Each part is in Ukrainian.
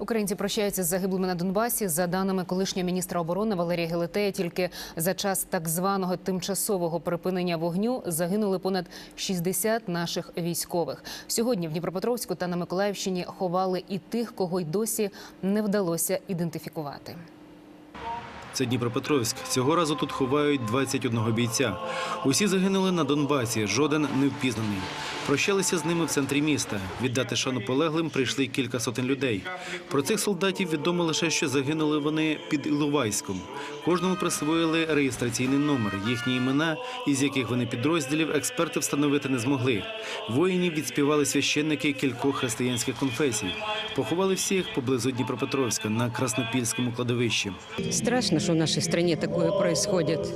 Українці прощаються з загиблими на Донбасі. За даними колишнього міністра оборони Валерія Гелетея, тільки за час так званого тимчасового припинення вогню загинули понад 60 наших військових. Сьогодні в Дніпропетровську та на Миколаївщині ховали і тих, кого й досі не вдалося ідентифікувати. Це Дніпропетровськ. Цього разу тут ховають 21 бійця. Усі загинули на Донбасі, жоден не впізнаний. Прощалися з ними в центрі міста. Віддати шану полеглим прийшли кілька сотень людей. Про цих солдатів відомо лише, що загинули вони під Іловайськом. Кожному присвоїли реєстраційний номер. Їхні імена, із яких вони підрозділів, експерти встановити не змогли. Воїнів відспівали священники кількох християнських конфесій. Поховали всіх поблизу Дніпропетровська на Краснопільському кладовищі. Страшно, что в нашей стране такое происходит.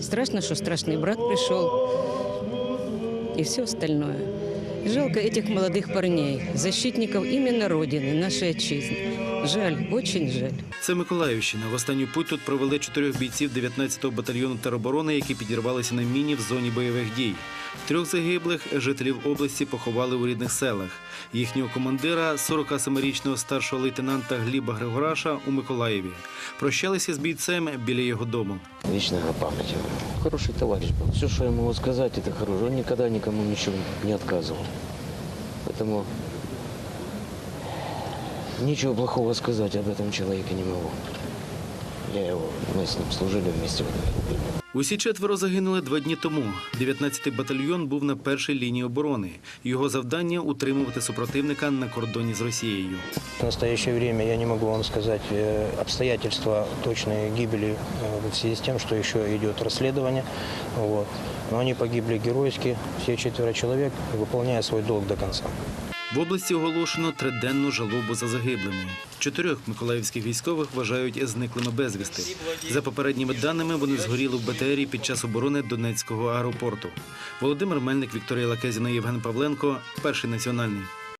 Страшно, что страшный брат пришел. И все остальное. Жалко этих молодых парней, защитников именно Родины, нашей отчизны. Жаль, очень жаль. Це Миколаївщина. В останню путь тут провели чотирьох бійців 19-го батальйону тероборони, які підірвалися на міні в зоні бойових дій. Трьох загиблих жителів області поховали у рідних селах. Їхнього командира, 47-річного старшого лейтенанта Гліба Григораша, у Миколаєві. Прощалися з бійцем біля його дому. Вечная память. Хороший товарищ был. Все, что я могу сказать, это хорошо. Он никогда никому ничего не отказывал. Поэтому ничего плохого сказать об этом человеке не могу. Я его, мы с ним служили вместе в этой группе. Усі четверо загинули два дні тому. 19-й батальйон був на першій лінії оборони. Його завдання утримувати супротивника на кордоні з Росією. В настоящее время я не могу вам сказать э, обстоятельства точной гибели э, в связи с тем, что еще идет расследование. Вот. Но они погибли геройски, все четверо человек, выполняя свой долг до конца. В області оголошено триденну жалобу за загиблими. Чотирьох миколаївських військових вважають зниклими безвісти. За попередніми даними, вони згоріли в БТРі під час оборони Донецького аеропорту. Володимир Мельник, Вікторія Лакезіна, Євген Павленко, перший національний.